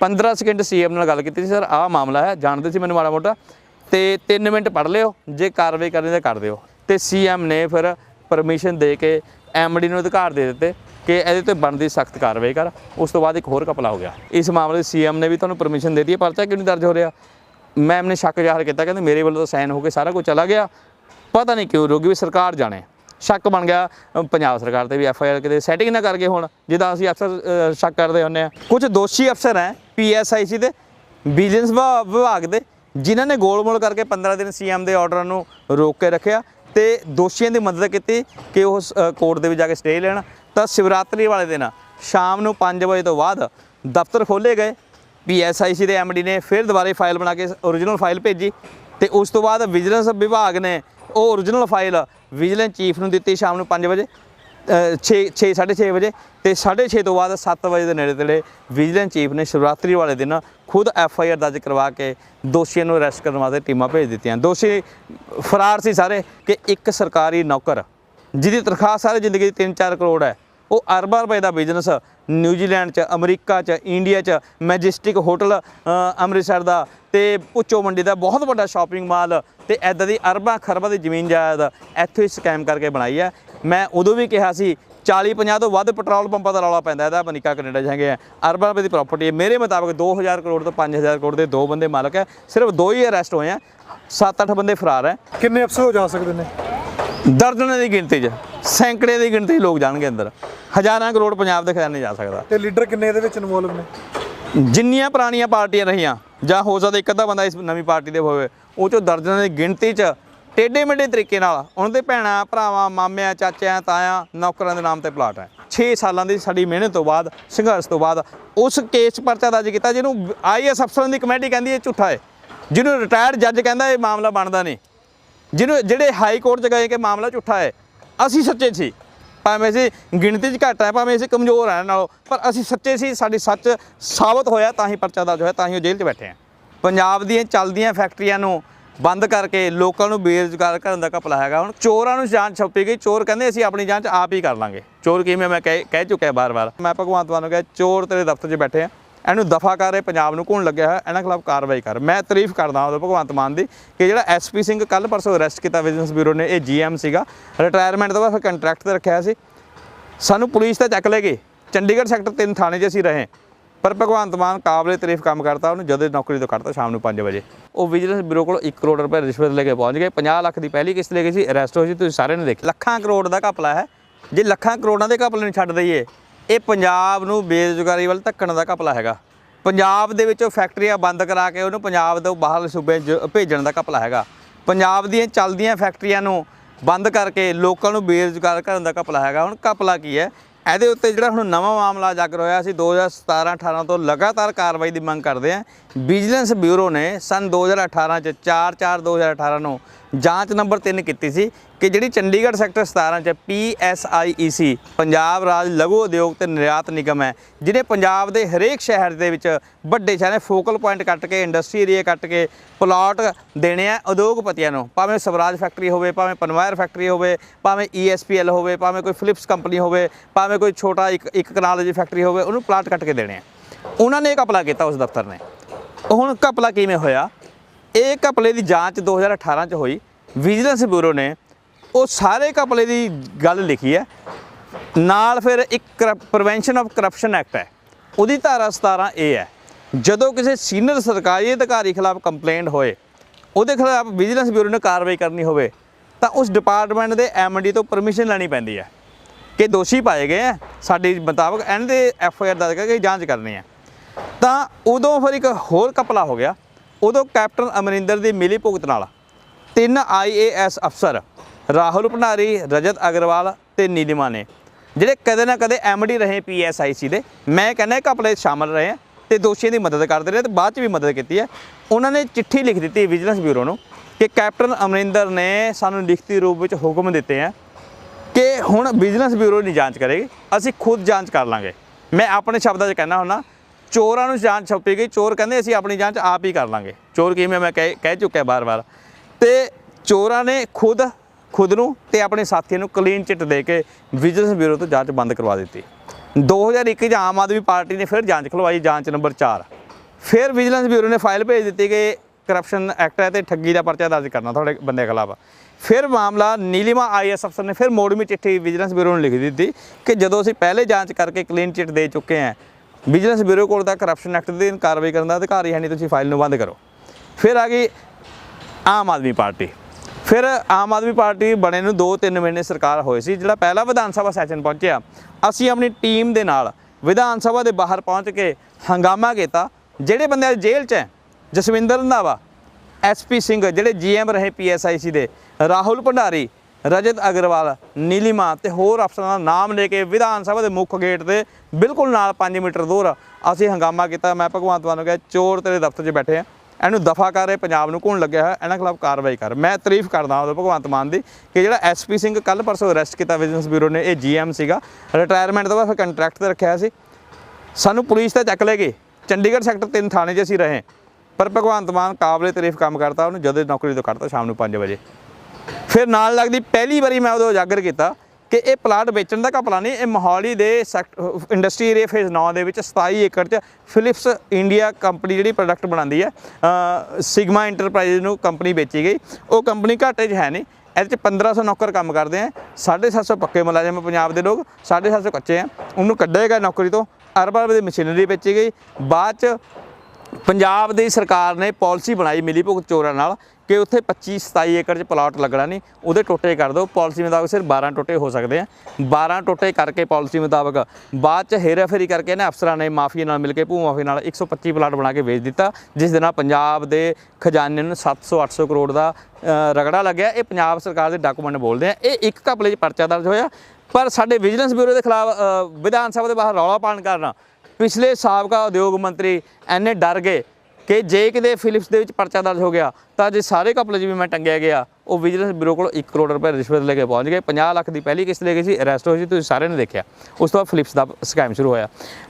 15 second CM ਨਾਲ ਗੱਲ ਕੀਤੀ ਸੀ, ਸਰ, ਆਹ ਮਾਮਲਾ ਹੈ, ਜਾਣਦੇ ਸੀ ਮੈਨੂੰ ਮਾੜਾ ਮੋਟਾ, ਤੇ 3 ਮਿੰਟ ਪੜ ਲਿਓ, ਜੇ ਕਾਰਵਾਈ ਕਰਨੀ ਤਾਂ ਕਰ ਦਿਓ। ਤੇ ਸੀਐਮ ਨੇ ਫਿਰ ਪਰਮਿਸ਼ਨ ਦੇ ਕੇ ਐਮਡੀ ਨੂੰ ਅਧਿਕਾਰ ਦੇ ਦਿੱਤੇ ਕਿ ਇਹਦੇ ਤੇ ਬਣਦੀ ਸਖਤ ਕਾਰਵਾਈ ਕਰ। ਉਸ ਤੋਂ ਬਾਅਦ ਇੱਕ ਹੋਰ ਕਪਲਾ ਹੋ ਗਿਆ। ਇਸ ਮਾਮਲੇ ਸੀਐਮ ਨੇ ਵੀ ਤੁਹਾਨੂੰ ਪਰਮਿਸ਼ਨ ਦੇ ਦਿੱਤੀ, ਪਰਚਾ ਕਿਉਂ ਨਹੀਂ ਦਰਜ ਹੋ ਰਿਹਾ? ਮੈਮ ਨੇ ਸ਼ੱਕ ਜ਼ਾਹਰ ਕੀਤਾ, ਕਹਿੰਦੇ ਮੇਰੇ ਵੱਲੋਂ ਤਾਂ ਸਾਈਨ ਹੋ ਕੇ ਸਾਰਾ ਕੁਝ ਚਲਾ ਗਿਆ। ਪਤਾ ਨਹੀਂ ਕਿਉਂ ਰੋਗੀ ਵੀ ਸਰਕਾਰ ਜਾਣੇ। ਸ਼ੱਕ ਬਣ ਗਿਆ ਪੰਜਾਬ ਸਰਕਾਰ ਤੇ ਵੀ ਐਫ ਆਈ ਆਰ ਕਿਤੇ ਸੈਟਿੰਗ ਨਾ ਕਰਕੇ ਹੁਣ, ਜਿੱਦਾਂ ਅਸੀਂ ਅਫਸਰ ਸ਼ੱਕ ਕਰਦੇ ਹੁੰਦੇ ਆ ਕੁਝ ਦੋਸ਼ੀ ਅਫਸਰ ਹੈ ਪੀਐਸਆਈਸੀ ਦੇ ਵਿਜੀਲੈਂਸ ਵਿਭਾ- ਵਿਭਾਗ ਦੇ, ਜਿਨ੍ਹਾਂ ਨੇ ਗੋਲਮੋਲ ਕਰਕੇ 15 ਦਿਨ ਸੀਐਮ ਦੇ ਆਰਡਰ ਨੂੰ ਰੋਕ ਕੇ ਰੱਖਿਆ ਤੇ ਦੋਸ਼ੀਆਂ ਦੀ ਮਦਦ ਕੀਤੀ ਕਿ ਉਹ ਕੋਰਟ ਦੇ ਵਿੱਚ ਜਾ ਕੇ ਸਟੇ ਲੈਣ। ਤਾਂ ਸ਼ਿਵਰਾਤਰੀ ਵਾਲੇ ਦਿਨ ਸ਼ਾਮ ਨੂੰ 5 ਵਜੇ ਤੋਂ ਬਾਅਦ ਦਫ਼ਤਰ ਖੋਲੇ ਗਏ। ਪੀਐਸਆਈਸੀ ਦੇ ਐਮਡੀ ਨੇ ਫਿਰ ਦੁਬਾਰੇ ਫਾਈਲ ਬਣਾ ਕੇ ਓਰੀਜਨਲ ਫਾਈਲ ਭੇਜੀ ਤੇ ਉਸ ਤੋਂ ਬਾਅਦ ਵਿਜੀਲੈਂਸ ਵਿਭਾਗ ਨੇ ਉਹ ਓਰੀਜਨਲ ਫਾਈਲ ਵਿਜੀਲੈਂਸ ਚੀਫ ਨੂੰ ਦਿੱਤੀ ਸ਼ਾਮ ਨੂੰ 5 ਵਜੇ। 6 6 6:30 ਵਜੇ ਤੇ 6:30 ਤੋਂ ਬਾਅਦ 7 ਵਜੇ ਦੇ ਨੇੜੇ ਤੇੜੇ ਵਿਜੀਲੈਂਸ ਚੀਫ ਨੇ ਸ਼ਿਵਰਾਤਰੀ ਵਾਲੇ ਦਿਨ ਖੁਦ ਐਫ ਆਈ ਆਰ ਦਰਜ ਕਰਵਾ ਕੇ ਦੋਸ਼ੀਆਂ ਨੂੰ ਅਰੈਸਟ ਕਰਨ ਵਾਸਤੇ ਟੀਮਾਂ ਭੇਜ ਦਿੱਤੀਆਂ। ਦੋਸ਼ੀ ਫਰਾਰ ਸੀ ਸਾਰੇ ਕਿ ਇੱਕ ਸਰਕਾਰੀ ਨੌਕਰ, ਜਿਹਦੀ ਤਨਖਾਹ ਸਾਰੀ ਜ਼ਿੰਦਗੀ ਦੀ 3-4 ਕਰੋੜ ਹੈ ਉਹ ਅਰਬਾਂ ਰੁਪਏ ਦਾ ਬਿਜ਼ਨਸ ਨਿਊਜ਼ੀਲੈਂਡ 'ਚ, ਅਮਰੀਕਾ 'ਚ, ਇੰਡੀਆ 'ਚ, ਮੈਜਿਸਟਿਕ ਹੋਟਲ ਅੰਮ੍ਰਿਤਸਰ ਦਾ ਤੇ ਪੁੱਚੋ ਮੰਡੀ ਦਾ ਬਹੁਤ ਵੱਡਾ ਸ਼ਾਪਿੰਗ ਮਾਲ ਤੇ ਐਦਾਂ ਦੀ ਅਰਬਾਂ ਖਰਬਾਂ ਦੀ ਜ਼ਮੀਨ ਜਾਇਦ ਇੱਥੋਂ ਹੀ ਸਕੈਮ ਕਰਕੇ ਬਣਾਈ ਹੈ। ਮੈਂ ਉਦੋਂ ਵੀ ਕਿਹਾ ਸੀ 40 50 ਤੋਂ ਵੱਧ ਪੈਟਰੋਲ ਪੰਪਾਂ ਦਾ ਰੌਲਾ ਪੈਂਦਾ ਇਹਦਾ ਅਮਰੀਕਾ ਕੈਨੇਡਾ 'ਚ ਹੈਗੇ ਆ। ਅਰਬਾਂ ਰੁਪਏ ਦੀ ਪ੍ਰਾਪਰਟੀ ਹੈ। ਮੇਰੇ ਮੁਤਾਬਕ 2000 ਕਰੋੜ ਤੋਂ 5000 ਕਰੋੜ ਦੇ ਦੋ ਬੰਦੇ ਮਾਲਕ ਹੈ। ਸਿਰਫ ਦੋ ਹੀ ਅਰੈਸਟ ਹੋਏ ਆ 7-8 ਬੰਦੇ ਫਰਾਰ ਹੈ। ਕਿੰਨੇ ਅਫਸਰ ਹੋ ਜਾ ਸਕਦੇ ਨੇ? ਦਰਜਨਾਂ ਦੀ ਗਿਣਤੀ 'ਚ ਸੈਂਕੜੇ ਦੀ ਗਿਣਤੀ 'ਚ ਲੋਕ ਜਾਣਗੇ ਅੰਦਰ। ਹਜ਼ਾਰਾਂ ਕਰੋੜ ਪੰਜਾਬ ਦੇ ਖਜ਼ਾਨੇ ਜਾ ਸਕਦਾ। ਤੇ ਲੀਡਰ ਕਿੰਨੇ ਇਹਦੇ ਵਿੱਚ ਇਨਵੋਲਵ ਨੇ? ਜਿੰਨੀਆਂ ਪੁਰਾਣੀਆਂ ਪਾਰਟੀਆਂ ਰਹੀਆਂ ਜਾਂ ਹੋ ਸਕਦਾ ਇੱਕ ਅੱਧਾ ਬੰਦਾ ਇਸ ਨਵੀਂ ਪਾਰਟੀ ਦੇ ਹੋਵੇ ਉਹ ਚੋਂ ਦਰਜਨਾਂ ਦੀ ਗਿਣਤੀ 'ਚ ਟੇਢੇ ਮੇਢੇ ਤਰੀਕੇ ਨਾਲ ਉਹਨਾਂ ਦੇ ਭੈਣਾਂ ਭਰਾਵਾਂ ਮਾਮਿਆਂ ਚਾਚਿਆਂ ਤਾਇਆਂ ਨੌਕਰਾਂ ਦੇ ਨਾਮ ਤੇ ਪਲਾਟ ਹੈ। 6 ਸਾਲਾਂ ਦੀ ਸਾਡੀ ਮਿਹਨਤ ਤੋਂ ਬਾਅਦ ਸੰਘਰਸ਼ ਤੋਂ ਬਾਅਦ ਉਸ ਕੇਸ ਪਰਚਾ ਦਰਜ ਕੀਤਾ ਜਿਹਨੂੰ ਆਈਐਸ ਅਫਸਰਾਂ ਦੀ ਕਮੇਟੀ ਕਹਿੰਦੀ ਇਹ ਝੂਠਾ ਹੈ। ਜਿਹਨੂੰ ਰਿਟਾਇਰਡ ਜੱਜ ਕਹਿੰਦਾ ਇਹ ਮਾਮਲਾ ਬਣਦਾ ਨਹੀਂ। ਜਿਹਨੂੰ ਜਿਹੜੇ ਹਾਈ ਕੋਰਟ 'ਚ ਗਏ ਕਿ ਮਾਮਲਾ ਝੂਠਾ ਹੈ, ਅਸੀਂ ਸੱਚੇ ਸੀ। ਭਾਵੇਂ ਅਸੀਂ ਗਿਣਤੀ 'ਚ ਘੱਟ ਹੈ, ਭਾਵੇਂ ਅਸੀਂ ਕਮਜ਼ੋਰ ਹਾਂ ਨਾਲੋਂ, ਪਰ ਅਸੀਂ ਸੱਚੇ ਸੀ, ਸਾਡੀ ਸੱਚ ਸਾਬਤ ਹੋਇਆ, ਤਾਂ ਹੀ ਪਰਚਾ ਦਰਜ ਹੋਇਆ, ਤਾਂ ਹੀ ਉਹ ਜੇਲ੍ਹ 'ਚ ਬੈਠੇ ਆ। ਪੰਜਾਬ ਦੀਆਂ ਚੱਲਦੀਆਂ ਫੈਕਟਰੀਆਂ ਨੂੰ ਬੰਦ ਕਰਕੇ ਲੋਕਾਂ ਨੂੰ ਬੇਰੁਜ਼ਗਾਰ ਕਰਨ ਦਾ ਘਪਲਾ ਹੈਗਾ। ਹੁਣ ਚੋਰਾਂ ਨੂੰ ਜਾਂਚ ਛੁਪੀ ਗਈ, ਚੋਰ ਕਹਿੰਦੇ ਅਸੀਂ ਆਪਣੀ ਜਾਂਚ ਆਪ ਹੀ ਕਰ ਲਾਂਗੇ। ਚੋਰ ਕਿਵੇਂ ਮੈਂ ਕਹਿ ਕਹਿ ਚੁੱਕਿਆ ਬਾਰ-ਬਾਰ। ਮੈਂ ਭਗਵੰਤ ਮਾਨ ਨੂੰ ਕਿਹਾ, ਚੋਰ ਤੇਰੇ ਦਫ਼ਤਰ 'ਚ ਬੈਠੇ ਆ। ਇਹਨੂੰ ਦਫਾ ਕਰ ਇਹ ਪੰਜਾਬ ਨੂੰ ਘੁਣ ਲੱਗਿਆ ਹੋਇਆ, ਇਹਨਾਂ ਖਿਲਾਫ ਕਾਰਵਾਈ ਕਰ। ਮੈਂ ਤਾਰੀਫ ਕਰਦਾ ਹਾਂ ਭਗਵੰਤ ਮਾਨ ਦੀ ਕਿ ਜਿਹੜਾ ਐਸਪੀ ਸਿੰਘ ਕੱਲ ਪਰਸੋਂ ਅਰੈਸਟ ਕੀਤਾ ਵਿਜੀਲੈਂਸ ਬਿਊਰੋ ਨੇ, ਇਹ ਜੀਐਮ ਸੀਗਾ। ਰਿਟਾਇਰਮੈਂਟ ਤੋਂ ਬਾਅਦ ਫਿਰ ਕੰਟਰੈਕਟ ਤੇ ਰੱਖਿਆ ਸੀ। ਸਾਨੂੰ ਪੁਲਿਸ ਤਾਂ ਚੱਕ ਲੈ ਗਈ ਚੰਡੀਗੜ੍ਹ ਸੈਕਟਰ 3 ਥਾਣੇ 'ਚ ਅਸੀਂ ਰਹੇ। ਪਰ ਭਗਵੰਤ ਮਾਨ ਕਾਬਲੇ ਤਾਰੀਫ ਕੰਮ ਕਰਤਾ, ਉਹਨੂੰ ਜਦੋਂ ਨੌਕਰੀ ਤੋਂ ਕੱਢਤਾ ਸ਼ਾਮ ਨੂੰ 5 ਵਜੇ। ਉਹ ਵਿਜੀਲੈਂਸ ਬਿਊਰੋ ਕੋਲ 1 ਕਰੋੜ ਰੁਪਏ ਰਿਸ਼ਵਤ ਲੈ ਕੇ ਪਹੁੰਚ ਗਏ। 50 ਲੱਖ ਦੀ ਪਹਿਲੀ ਕਿਸ਼ਤ ਲੈ ਗਏ ਸੀ ਅਰੈਸਟ ਹੋਏ ਸੀ, ਤੁਸੀਂ ਸਾਰਿਆਂ ਨੇ ਦੇਖਿਆ। ਲੱਖਾਂ ਕਰੋੜ ਦਾ ਘਪਲਾ ਹੈ। ਜੇ ਲੱਖਾਂ ਕਰੋੜਾਂ ਦੇ ਘਪਲੇ ਨੂੰ ਛੱਡ ਦਈਏ ਇਹ ਪੰਜਾਬ ਨੂੰ ਬੇਰੁਜ਼ਗਾਰੀ ਵੱਲ ਧੱਕਣ ਦਾ ਘਪਲਾ ਹੈਗਾ। ਪੰਜਾਬ ਦੇ ਵਿੱਚੋਂ ਫੈਕਟਰੀਆਂ ਬੰਦ ਕਰਾ ਕੇ ਉਹਨੂੰ ਪੰਜਾਬ ਤੋਂ ਬਾਹਰਲੇ ਸੂਬੇ 'ਚ ਭੇਜਣ ਦਾ ਘਪਲਾ ਹੈਗਾ। ਪੰਜਾਬ ਦੀਆਂ ਚੱਲਦੀਆਂ ਫੈਕਟਰੀਆਂ ਨੂੰ ਬੰਦ ਕਰਕੇ ਲੋਕਾਂ ਨੂੰ ਬੇਰੁਜ਼ਗਾਰ ਕਰਨ ਦਾ ਘਪਲਾ ਹੈਗਾ। ਹੁਣ ਘਪਲਾ ਕੀ ਹੈ? ਇਹਦੇ ਉੱਤੇ ਜਿਹੜਾ ਹੁਣ ਨਵਾਂ ਮਾਮਲਾ ਜਾਗਰ ਹੋਇਆ ਸੀ 2017 18 ਤੋਂ ਲਗਾਤਾਰ ਕਾਰਵਾਈ ਦੀ ਮੰਗ ਕਰਦੇ ਆ ਵਿਜੀਲੈਂਸ ਬਿਊਰੋ ਨੇ ਸਨ 2018 ਚ 4 4 2018 ਨੂੰ ਜਾਂਚ ਨੰਬਰ 3 ਕੀਤੀ ਸੀ। ਕਿ ਜਿਹੜੀ ਚੰਡੀਗੜ੍ਹ ਸੈਕਟਰ 17 ਚ PSIEC ਪੰਜਾਬ ਰਾਜ ਲਘੂ ਉਦਯੋਗ ਤੇ ਨਿਰਯਾਤ ਨਿਗਮ ਹੈ, ਜਿਹਨੇ ਪੰਜਾਬ ਦੇ ਹਰੇਕ ਸ਼ਹਿਰ ਦੇ ਵਿੱਚ ਵੱਡੇ ਸ਼ਹਿਰਾਂ ਫੋਕਲ ਪੁਆਇੰਟ ਕੱਟ ਕੇ ਇੰਡਸਟਰੀ ਏਰੀਆ ਕੱਟ ਕੇ ਪਲਾਟ ਦੇਣੇ ਆ ਉਦਯੋਗਪਤੀਆਂ ਨੂੰ। ਭਾਵੇਂ ਸਵਰਾਜ ਫੈਕਟਰੀ ਹੋਵੇ, ਭਾਵੇਂ ਪਨਵਾਇਰ ਫੈਕਟਰੀ ਹੋਵੇ, ਭਾਵੇਂ ESPL ਹੋਵੇ, ਭਾਵੇਂ ਕੋਈ ਫਿਲਿਪਸ ਕੰਪਨੀ ਹੋਵੇ, ਭਾਵੇਂ ਕੋਈ ਛੋਟਾ ਇੱਕ ਇੱਕ ਕਨਾਲ ਦੀ ਫੈਕਟਰੀ ਹੋਵੇ, ਉਹਨੂੰ ਪਲਾਟ ਕੱਟ ਕੇ ਦੇਣੇ ਆ। ਉਹਨਾਂ ਨੇ ਘਪਲਾ ਕੀਤਾ ਉਸ ਦਫ਼ਤਰ ਨੇ। ਹੁਣ ਘਪਲਾ ਕਿਵੇਂ ਹੋਇਆ? ਇਹ ਘਪਲੇ ਦੀ ਜਾਂਚ 2018 ਚ ਹੋਈ। ਵਿਜੀਲੈਂਸ ਬਿਊਰੋ ਨੇ ਉਹ ਸਾਰੇ ਘਪਲੇ ਦੀ ਗੱਲ ਲਿਖੀ ਹੈ। ਨਾਲ ਫਿਰ ਇੱਕ ਪ੍ਰੀਵੈਂਸ਼ਨ ਆਫ ਕਰਪਸ਼ਨ ਐਕਟ ਹੈ। ਉਹਦੀ ਧਾਰਾ 17 ਇਹ ਹੈ। ਜਦੋਂ ਕਿਸੇ ਸੀਨੀਅਰ ਸਰਕਾਰੀ ਅਧਿਕਾਰੀ ਖਿਲਾਫ ਕੰਪਲੇਂਟ ਹੋਏ, ਉਹਦੇ ਖਿਲਾਫ ਵਿਜੀਲੈਂਸ ਬਿਊਰੋ ਨੇ ਕਾਰਵਾਈ ਕਰਨੀ ਹੋਵੇ, ਤਾਂ ਉਸ ਡਿਪਾਰਟਮੈਂਟ ਦੇ ਐਮਡੀ ਤੋਂ ਪਰਮਿਸ਼ਨ ਲੈਣੀ ਪੈਂਦੀ ਹੈ ਕਿ ਦੋਸ਼ੀ ਪਾਏ ਗਏ ਆ ਸਾਡੇ ਮੁਤਾਬਕ ਐਨ ਦੇ ਐਫ ਆਈ ਆਰ ਦਰਜ ਕਰਕੇ ਜਾਂਚ ਕਰਨੀ ਹੈ। ਤਾਂ ਉਦੋਂ ਫਿਰ ਇੱਕ ਹੋਰ ਕਪਲਾ ਹੋ ਗਿਆ। ਉਦੋਂ ਕੈਪਟਨ ਅਮਰਿੰਦਰ ਦੀ ਮਿਲੀ ਭੁਗਤ ਨਾਲ ਤਿੰਨ ਆਈਏਐਸ ਅਫਸਰ ਰਾਹੁਲ ਭੰਡਾਰੀ, ਰਜਤ ਅਗਰਵਾਲ ਤੇ ਨੀਲਿਮਾ ਨੇ, ਜਿਹੜੇ ਕਦੇ ਨਾ ਕਦੇ ਐਮਡੀ ਰਹੇ ਪੀਐਸਆਈਸੀ ਦੇ, ਮੈਂ ਕਹਿੰਦਾ ਇਹ ਘਪਲੇ 'ਚ ਸ਼ਾਮਲ ਰਹੇ ਆ ਤੇ ਦੋਸ਼ੀਆਂ ਦੀ ਮਦਦ ਕਰਦੇ ਰਹੇ ਤੇ ਬਾਅਦ ਚ ਵੀ ਮਦਦ ਕੀਤੀ ਹੈ। ਉਹਨਾਂ ਨੇ ਚਿੱਠੀ ਲਿਖ ਦਿੱਤੀ ਵਿਜੀਲੈਂਸ ਬਿਊਰੋ ਨੂੰ ਕਿ ਕੈਪਟਨ ਅਮਰਿੰਦਰ ਨੇ ਸਾਨੂੰ ਲਿਖਤੀ ਰੂਪ ਵਿੱਚ ਹੁਕਮ ਦਿੱਤੇ ਆ ਕਿ ਹੁਣ ਵਿਜੀਲੈਂਸ ਬਿਊਰੋ ਨਹੀਂ ਜਾਂਚ ਕਰੇਗੀ, ਅਸੀਂ ਖੁਦ ਜਾਂਚ ਕਰ ਲਾਂਗੇ। ਮੈਂ ਆਪਣੇ ਸ਼ਬਦਾਂ 'ਚ ਕਹਿਣਾ ਹੁੰਦਾ, ਚੋਰਾਂ ਨੂੰ ਜਾਂਚ ਛੁਪੀ ਗਈ, ਚੋਰ ਕਹਿੰਦੇ ਅਸੀਂ ਆਪਣੀ ਜਾਂਚ ਆਪ ਹੀ ਕਰ ਲਾਂਗੇ। ਚੋਰ ਕਿਵੇਂ ਮੈਂ ਕਹਿ ਕਹਿ ਚੁੱਕਿਆ ਬਾਰ-ਬਾਰ। ਤੇ ਚੋਰਾਂ ਨੇ ਖੁਦ ਖੁਦ ਨੂੰ ਤੇ ਆਪਣੇ ਸਾਥੀਆਂ ਨੂੰ ਕਲੀਨ ਚਿੱਟ ਦੇ ਕੇ ਵਿਜੀਲੈਂਸ ਬਿਊਰੋ ਤੋਂ ਜਾਂਚ ਬੰਦ ਕਰਵਾ ਦਿੱਤੀ। 2001 ਚ ਆਮ ਆਦਮੀ ਪਾਰਟੀ ਨੇ ਫਿਰ ਜਾਂਚ ਖਲਵਾਈ, ਜਾਂਚ ਨੰਬਰ 4 ਫਿਰ ਵਿਜੀਲੈਂਸ ਬਿਊਰੋ ਨੇ ਫਾਈਲ ਭੇਜ ਦਿੱਤੀ ਕਿ ਕਰਪਸ਼ਨ ਐਕਟ ਹੈ ਤੇ ਠੱਗੀ ਦਾ ਪਰਚਾ ਦਰਜ ਕਰਨਾ ਤੁਹਾਡੇ ਬੰਦੇ ਖਿਲਾਫ। ਫਿਰ ਮਾਮਲਾ ਨੀਲਿਮਾ ਆਈਐਸ ਅਫਸਰ ਨੇ ਫਿਰ ਮੋੜਵੀਂ ਚਿੱਠੀ ਵਿਜੀਲੈਂਸ ਬਿਊਰੋ ਨੂੰ ਲਿਖ ਦਿੱਤੀ ਕਿ ਜਦੋਂ ਅਸੀਂ ਪਹਿਲੇ ਜਾਂਚ ਕਰਕੇ ਕਲੀਨ ਚਿੱਟ ਦੇ ਚੁੱਕੇ ਹਾਂ ਵਿਜੀਲੈਂਸ ਬਿਊਰੋ ਕੋਲ ਤਾਂ ਕਰਪਸ਼ਨ ਐਕਟ ਦੇ ਕਾਰਵਾਈ ਕਰਨ ਦਾ ਅਧਿਕਾਰ ਹੀ ਹੈ ਨਹੀਂ, ਤੁਸੀਂ ਫਾਈਲ ਨੂੰ ਬੰਦ ਕਰੋ। ਫਿਰ ਆ ਗਈ ਆਮ ਆਦਮੀ ਪਾਰਟੀ। ਫਿਰ ਆਮ ਆਦਮੀ ਪਾਰਟੀ ਬਣੇ ਨੂੰ 2-3 ਮਹੀਨੇ ਸਰਕਾਰ ਹੋਏ ਸੀ, ਜਿਹੜਾ ਪਹਿਲਾ ਵਿਧਾਨ ਸਭਾ ਸੈਸ਼ਨ ਪਹੁੰਚਿਆ। ਅਸੀਂ ਆਪਣੀ ਟੀਮ ਦੇ ਨਾਲ ਵਿਧਾਨ ਸਭਾ ਦੇ ਬਾਹਰ ਪਹੁੰਚ ਕੇ ਹੰਗਾਮਾ ਕੀਤਾ। ਜਿਹੜੇ ਬੰਦੇ ਜੇਲ੍ਹ 'ਚ ਹੈ, ਜਸਵਿੰਦਰ ਰੰਧਾਵਾ ਐਸਪੀ ਸਿੰਘ, ਜਿਹੜੇ ਜੀਐਮ ਰਹੇ ਪੀਐਸਆਈਸੀ ਦੇ, ਰਾਹੁਲ ਭੰਡਾਰੀ, ਰਜਤ ਅਗਰਵਾਲ, ਨੀਲਿਮਾ ਤੇ ਹੋਰ ਅਫਸਰਾਂ ਦਾ ਨਾਮ ਲੈ ਕੇ ਵਿਧਾਨ ਸਭਾ ਦੇ ਮੁੱਖ ਗੇਟ ਦੇ ਬਿਲਕੁਲ ਨਾਲ 5 ਮੀਟਰ ਦੂਰ ਅਸੀਂ ਹੰਗਾਮਾ ਕੀਤਾ। ਮੈਂ ਭਗਵੰਤ ਮਾਨ ਨੂੰ ਕਿਹਾ, ਚੋਰ ਤੇਰੇ ਦਫ਼ਤਰ 'ਚ ਬੈਠੇ ਆ। ਇਹਨੂੰ ਦਫਾ ਕਰ, ਇਹ ਪੰਜਾਬ ਨੂੰ ਘੁਣ ਲੱਗਿਆ ਹੋਇਆ, ਇਹਨਾਂ ਖਿਲਾਫ ਕਾਰਵਾਈ ਕਰ। ਮੈਂ ਤਾਰੀਫ ਕਰਦਾ ਹਾਂ ਭਗਵੰਤ ਮਾਨ ਦੀ ਕਿ ਜਿਹੜਾ ਐਸਪੀ ਸਿੰਘ ਕੱਲ ਪਰਸੋਂ ਅਰੈਸਟ ਕੀਤਾ ਵਿਜੀਲੈਂਸ ਬਿਊਰੋ ਨੇ, ਇਹ ਜੀਐਮ ਸੀਗਾ। ਰਿਟਾਇਰਮੈਂਟ ਤੋਂ ਬਾਅਦ ਫਿਰ ਕੰਟਰੈਕਟ ਤੇ ਰੱਖਿਆ ਸੀ। ਸਾਨੂੰ ਪੁਲਿਸ ਤਾਂ ਚੱਕ ਲੈ ਗਈ ਚੰਡੀਗੜ੍ਹ ਸੈਕਟਰ 3 ਥਾਣੇ 'ਚ ਅਸੀਂ ਰਹੇ। ਪਰ ਭਗਵੰਤ ਮਾਨ ਕਾਬਲੇ ਤਾਰੀਫ ਕੰਮ ਕਰਤਾ ਉਹਨੂੰ ਜਦੋਂ ਨੌਕਰੀ ਤੋਂ ਕੱਢਤਾ, ਸ਼ਾਮ ਨੂੰ 5 ਵਜੇ। ਫਿਰ ਨਾਲ ਲੱਗਦੀ ਪਹਿਲੀ ਵਾਰੀ ਮੈਂ ਉਦੋਂ ਉਜਾਗਰ ਕੀਤਾ ਕਿ ਇਹ ਪਲਾਟ ਵੇਚਣ ਦਾ ਘਪਲਾ ਨਹੀਂ, ਇਹ ਮੋਹਾਲੀ ਦੇ ਸੈਕਟ ਇੰਡਸਟਰੀ ਏਰੀਆ ਫੇਜ਼ 9 ਦੇ ਵਿੱਚ 27 ਏਕੜ 'ਚ ਫਿਲਿਪਸ ਇੰਡੀਆ ਕੰਪਨੀ ਜਿਹੜੀ ਪ੍ਰੋਡਕਟ ਬਣਾਉਂਦੀ ਹੈ ਸਿਗਮਾ ਇੰਟਰਪ੍ਰਾਈਜ਼ ਨੂੰ ਕੰਪਨੀ ਵੇਚੀ ਗਈ। ਉਹ ਕੰਪਨੀ ਘਾਟੇ 'ਚ ਹੈ ਨਹੀਂ, ਇਹਦੇ 'ਚ 1500 ਨੌਕਰ ਕੰਮ ਕਰਦੇ ਆ 750 ਪੱਕੇ ਮੁਲਾਜ਼ਮ ਪੰਜਾਬ ਦੇ ਲੋਕ 750 ਕੱਚੇ ਆ। ਉਹਨੂੰ ਕੱਢਿਆ ਗਿਆ ਨੌਕਰੀ ਤੋਂ, ਅਰਬਾਂ ਰੁਪਏ ਦੀ ਮਸ਼ੀਨਰੀ ਵੇਚੀ ਗਈ। ਬਾਅਦ 'ਚ ਪੰਜਾਬ ਦੀ ਸਰਕਾਰ ਨੇ ਪਾਲਿਸੀ ਬਣਾਈ ਮਿਲੀਭੁਗਤ ਚੋਰਾਂ ਨਾਲ ਕਿ ਉੱਥੇ 25 27 ਏਕੜ 'ਚ ਪਲਾਟ ਲੱਗਣਾ ਨਹੀਂ, ਉਹਦੇ ਟੋਟੇ ਕਰ ਦਿਓ। ਪਾਲਿਸੀ ਮੁਤਾਬਕ ਸਿਰਫ 12 ਟੋਟੇ ਹੋ ਸਕਦੇ ਆ। 12 ਟੋਟੇ ਕਰਕੇ ਪਾਲਿਸੀ ਮੁਤਾਬਕ ਬਾਅਦ 'ਚ ਹੇਰਾਫੇਰੀ ਕਰਕੇ ਨਾ ਅਫਸਰਾਂ ਨੇ ਮਾਫੀਆ ਨਾਲ ਮਿਲ ਕੇ ਭੂ ਮਾਫੀ ਨਾਲ 125 ਪਲਾਟ ਬਣਾ ਕੇ ਵੇਚ ਦਿੱਤਾ, ਜਿਸ ਦੇ ਨਾਲ ਪੰਜਾਬ ਦੇ ਖਜ਼ਾਨੇ ਨੂੰ 700 800 ਕਰੋੜ ਦਾ ਰਗੜਾ ਲੱਗਿਆ। ਇਹ ਪੰਜਾਬ ਸਰਕਾਰ ਦੇ ਡਾਕੂਮੈਂਟ ਬੋਲਦੇ ਆ। ਇਹ ਇੱਕ ਘਪਲੇ 'ਚ ਪਰਚਾ ਦਰਜ ਹੋਇਆ। ਪਰ ਸਾਡੇ ਵਿਜੀਲੈਂਸ ਬਿਊਰੋ ਦੇ ਖਿਲਾਫ ਵਿਧਾਨ ਸਭਾ ਦੇ ਬਾਹਰ ਰੌਲਾ ਪਾਉਣ ਕਾਰਨ ਪਿਛਲੇ ਸਾਬਕਾ ਉਦਯੋਗ ਮੰਤਰੀ ਐਨੇ ਡਰ ਗਏ ਕਿ ਜੇ ਕਿਤੇ ਫਿਲਿਪਸ ਦੇ ਵਿੱਚ ਪਰਚਾ ਦਰਜ ਹੋ ਗਿਆ, ਤਾਂ ਜੇ ਸਾਰੇ ਘਪਲੇ 'ਚ ਵੀ ਮੈਂ ਟੰਗਿਆ ਗਿਆ। ਉਹ ਵਿਜੀਲੈਂਸ ਬਿਊਰੋ ਕੋਲ 1 ਕਰੋੜ ਰੁਪਏ ਰਿਸ਼ਵਤ ਲੈ ਕੇ ਪਹੁੰਚ ਗਏ। 50 ਲੱਖ ਦੀ ਪਹਿਲੀ ਕਿਸ਼ਤ ਲੈ ਗਏ ਸੀ ਅਰੈਸਟ ਹੋਏ ਸੀ, ਤੁਸੀਂ ਸਾਰਿਆਂ ਨੇ ਦੇਖਿਆ। ਉਸ ਤੋਂ ਬਾਅਦ ਫਿਲਿਪਸ ਦਾ ਸਕੈਮ ਸ਼ੁਰੂ ਹੋਇਆ।